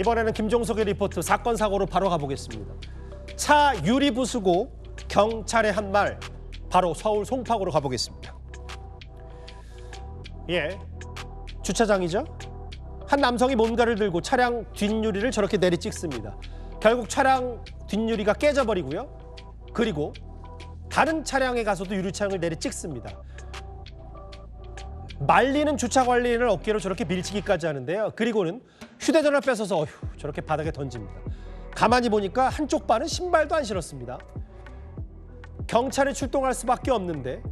이번에는 김종석의 리포트 사건 사고로 바로 가보겠습니다. 차 유리 부수고 경찰의 한 말 바로 서울 송파구로 가보겠습니다. 예, 주차장이죠. 한 남성이 뭔가를 들고 차량 뒷유리를 저렇게 내리 찍습니다. 결국 차량 뒷유리가 깨져버리고요. 그리고 다른 차량에 가서도 유리창을 내리 찍습니다. 말리는 주차 관리인을 어깨로 저렇게 밀치기까지 하는데요. 그리고는 휴대전화 뺏어서 어휴 저렇게 바닥에 던집니다. 가만히 보니까 한쪽 발은 신발도 안 신었습니다. 경찰이 출동할 수밖에 없는데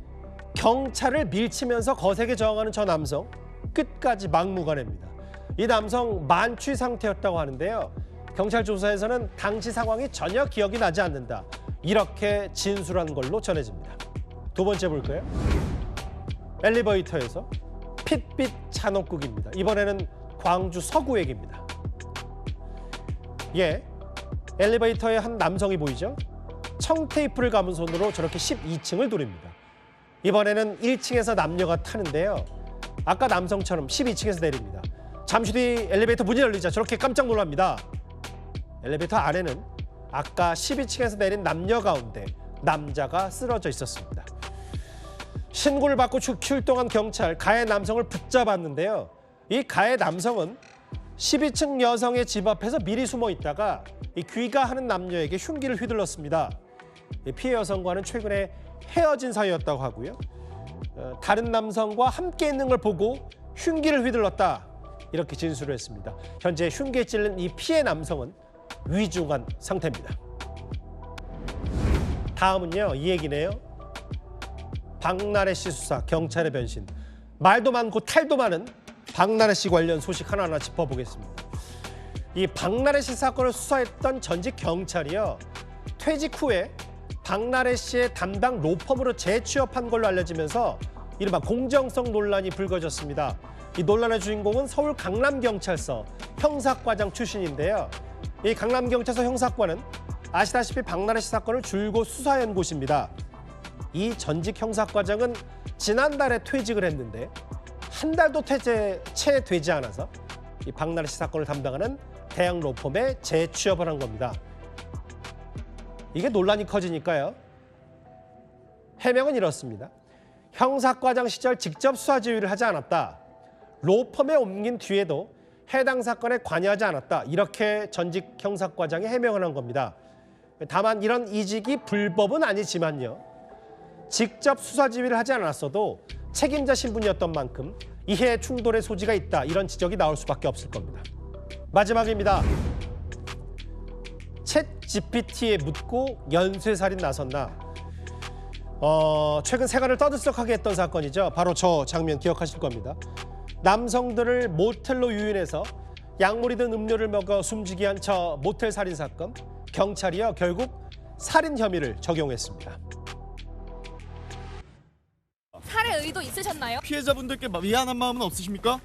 경찰을 밀치면서 거세게 저항하는 저 남성 끝까지 막무가내입니다. 이 남성 만취 상태였다고 하는데요. 경찰 조사에서는 당시 상황이 전혀 기억이 나지 않는다. 이렇게 진술한 걸로 전해집니다. 두 번째 볼까요? 엘리베이터에서 핏빛 찬옥극입니다. 이번에는 광주 서구 역입니다. 예, 엘리베이터에 한 남성이 보이죠? 청테이프를 감은 손으로 저렇게 12층을 누립니다. 이번에는 1층에서 남녀가 타는데요. 아까 남성처럼 12층에서 내립니다. 잠시 뒤 엘리베이터 문이 열리자 저렇게 깜짝 놀랍니다. 엘리베이터 안에는 아까 12층에서 내린 남녀 가운데 남자가 쓰러져 있었습니다. 신고를 받고 출- 출동한 경찰 가해 남성을 붙잡았는데요. 이 가해 남성은 12층 여성의 집 앞에서 미리 숨어 있다가 이 귀가하는 남녀에게 흉기를 휘둘렀습니다. 이 피해 여성과는 최근에 헤어진 사이였다고 하고요. 어, 다른 남성과 함께 있는 걸 보고 흉기를 휘둘렀다 이렇게 진술을 했습니다. 현재 흉기에 찔린 이 피해 남성은 위중한 상태입니다. 다음은요 이 얘기네요. 박나래 씨 수사 경찰의 변신 말도 많고 탈도 많은 박나래 씨 관련 소식 하나하나 짚어보겠습니다. 이 박나래 씨 사건을 수사했던 전직 경찰이요 퇴직 후에 박나래 씨의 담당 로펌으로 재취업한 걸로 알려지면서 이른바 공정성 논란이 불거졌습니다. 이 논란의 주인공은 서울 강남경찰서 형사과장 출신인데요. 이 강남경찰서 형사과는 아시다시피 박나래 씨 사건을 줄곧 수사한 곳입니다. 이 전직 형사과장은 지난달에 퇴직을 했는데 한 달도 퇴제 채 되지 않아서 이 박나래 씨 사건을 담당하는 대형 로펌에 재취업을 한 겁니다. 이게 논란이 커지니까요. 해명은 이렇습니다. 형사과장 시절 직접 수사 지휘를 하지 않았다. 로펌에 옮긴 뒤에도 해당 사건에 관여하지 않았다. 이렇게 전직 형사과장이 해명을 한 겁니다. 다만 이런 이직이 불법은 아니지만요. 직접 수사 지휘를 하지 않았어도 책임자 신분이었던 만큼 이해 충돌의 소지가 있다. 이런 지적이 나올 수밖에 없을 겁니다. 마지막입니다. 챗 GPT에 묻고 연쇄살인 나섰나? 어, 최근 세간을 떠들썩하게 했던 사건이죠. 바로 저 장면 기억하실 겁니다. 남성들을 모텔로 유인해서 약물이 든 음료를 먹어 숨지게 한 저 모텔 살인 사건. 경찰이요 결국 살인 혐의를 적용했습니다. 의도 있으셨나요? 피해자분들께 미안한 마음은 없으십니까?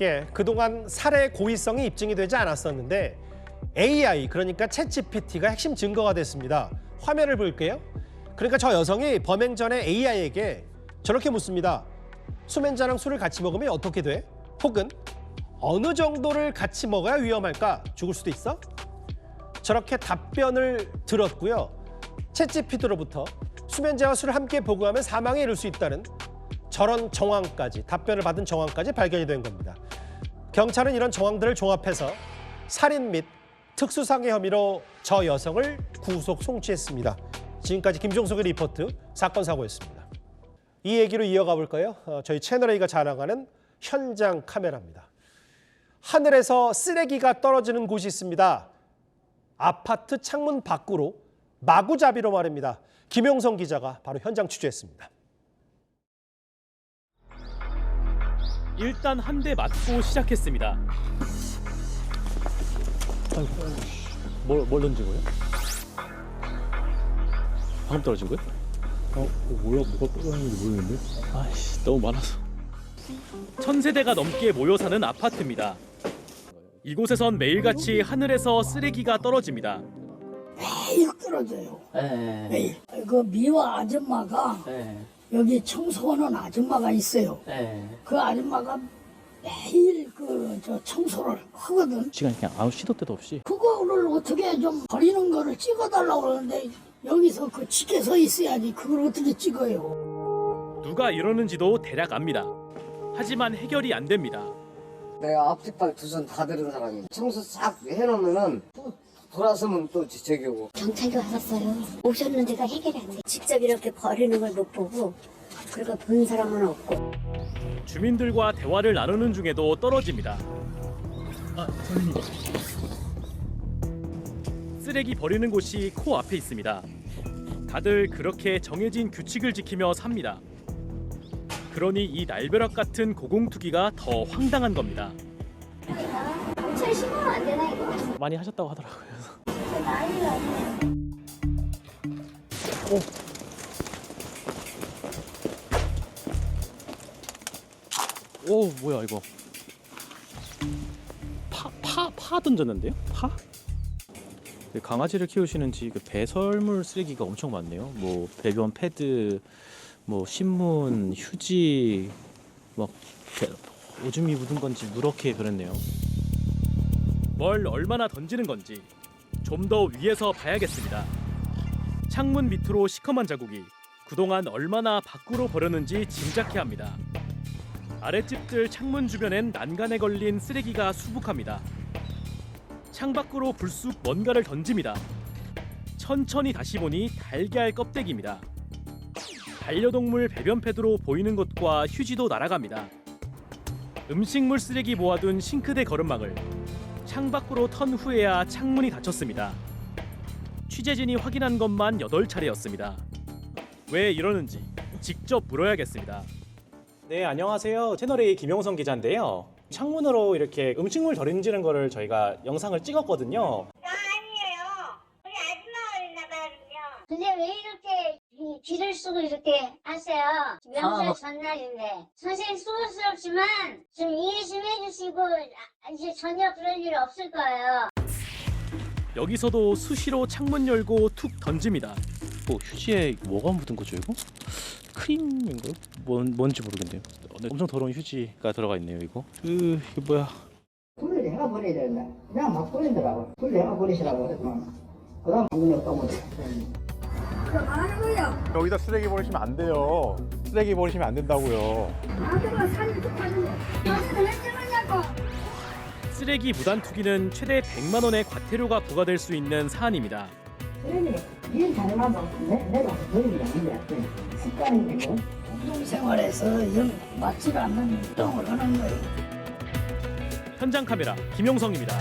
예, 그동안 살해 고의성이 입증이 되지 않았었는데 AI 그러니까 챗GPT가 핵심 증거가 됐습니다. 화면을 볼게요. 그러니까 저 여성이 범행 전에 AI에게 저렇게 묻습니다. 수면자랑 술을 같이 먹으면 어떻게 돼? 혹은 어느 정도를 같이 먹어야 위험할까? 죽을 수도 있어? 저렇게 답변을 들었고요. 챗GPT로부터 수면제와 술을 함께 보고하면 사망에 이를 수 있다는 저런 정황까지 답변을 받은 정황까지 발견이 된 겁니다. 경찰은 이런 정황들을 종합해서 살인 및 특수상해 혐의로 저 여성을 구속 송치했습니다. 지금까지 김종석의 리포트 사건 사고였습니다. 이 얘기로 이어가 볼까요? 어, 저희 채널 A가 자랑하는 현장 카메라입니다. 하늘에서 쓰레기가 떨어지는 곳이 있습니다. 아파트 창문 밖으로 마구잡이로 말입니다. 김용성 기자가 바로 현장 취재했습니다. 일단 한 대 맞고 시작했습니다. 뭘, 뭘 던진 거예요? 방금 떨어진 거예요? 어, 몰라 뭐가 떨어졌는지 모르겠는데. 아이씨 너무 많아서 천 세대가 넘게 모여 사는 아파트입니다. 이곳에선 매일같이 하늘에서 쓰레기가 떨어집니다. 매일 떨어져요. 예, 매일. 그 미화 아줌마가 예, 여기 청소하는 아줌마가 있어요. 예, 그 아줌마가 매일 그 저 청소를 하거든. 시간 그냥 아무 시도 때도 없이 그거를 어떻게 좀 버리는 거를 찍어달라고 그러는데 여기서 그 지켜 서 있어야지 그걸 어떻게 찍어요. 누가 이러는지도 대략 압니다. 하지만 해결이 안 됩니다. 내가 앞뒷발 두 손 다 들은 사람이 청소 싹 해놓으면은 또 돌아서면 또 지적이고 경찰이 왔었어요. 오셨는데가 해결이 안 돼. 직접 이렇게 버리는 걸 못 보고 그리고 본 사람은 없고. 주민들과 대화를 나누는 중에도 떨어집니다. 쓰레기 버리는 곳이 코앞에 있습니다. 다들 그렇게 정해진 규칙을 지키며 삽니다. 그러니 이 날벼락 같은 고공투기가 더 황당한 겁니다. 경찰 신고는 안 되나 이거? 많이 하셨다고 하더라고요. 아니에요. 오 뭐야 이거 파 파 파 던졌는데요? 파? 그 강아지를 키우시는지 그 배설물 쓰레기가 엄청 많네요. 뭐 배변 패드, 뭐 신문, 휴지, 막 배- 오줌이 묻은 건지 누렇게 그랬네요. 뭘 얼마나 던지는 건지 좀 더 위에서 봐야겠습니다. 창문 밑으로 시커먼 자국이 그동안 얼마나 밖으로 버렸는지 짐작케 합니다. 아랫집들 창문 주변엔 난간에 걸린 쓰레기가 수북합니다. 창 밖으로 불쑥 뭔가를 던집니다. 천천히 다시 보니 달걀 껍데기입니다. 반려동물 배변 패드로 보이는 것과 휴지도 날아갑니다. 음식물 쓰레기 모아둔 싱크대 거름망을 창밖으로 턴 후에야 창문이 닫혔습니다. 취재진이 확인한 것만 8차례였습니다. 왜 이러는지 직접 물어야겠습니다. 네, 안녕하세요. 채널A 김용성 기자인데요. 창문으로 이렇게 음식물 던지는 거를 저희가 영상을 찍었거든요. 아니에요. 우리 아줌마가 있나 봐요. 근데 왜 이렇게 이 귀를 쓰고 이렇게 하세요? 명절 전날인데. 선생님 수고스럽지만 좀 이해 좀 해주시고 아, 이제 전혀 그런 일 없을 거예요. 여기서도 수시로 창문 열고 툭 던집니다. 뭐 휴지에 뭐가 묻은 거죠 이거? 크림인가요? 뭔 뭔지 모르겠네요. 어, 네, 엄청 더러운 휴지가 들어가 있네요 이거. 으 이게 뭐야? 분리를 해가 버려야 된다. 그냥 막 버리더라고. 분리해가 버리시라고 그래서 그 다음 문을 떠보자. 그거 하는 거예요. 여기다 쓰레기 버리시면 안 돼요. 쓰레기 버리시면 안 된다고요. 아들아 왜 찍었냐고. 쓰레기 무단 투기는 최대 100만 원의 과태료가 부과될 수 있는 사안입니다. 그러니 일 잘해놔도 내, 내가 버리는 게 아닌데 습관인데 뭐. 운동생활에서 영 맞지가 않는 운동을 하는 거예요. 현장 카메라 김용성입니다.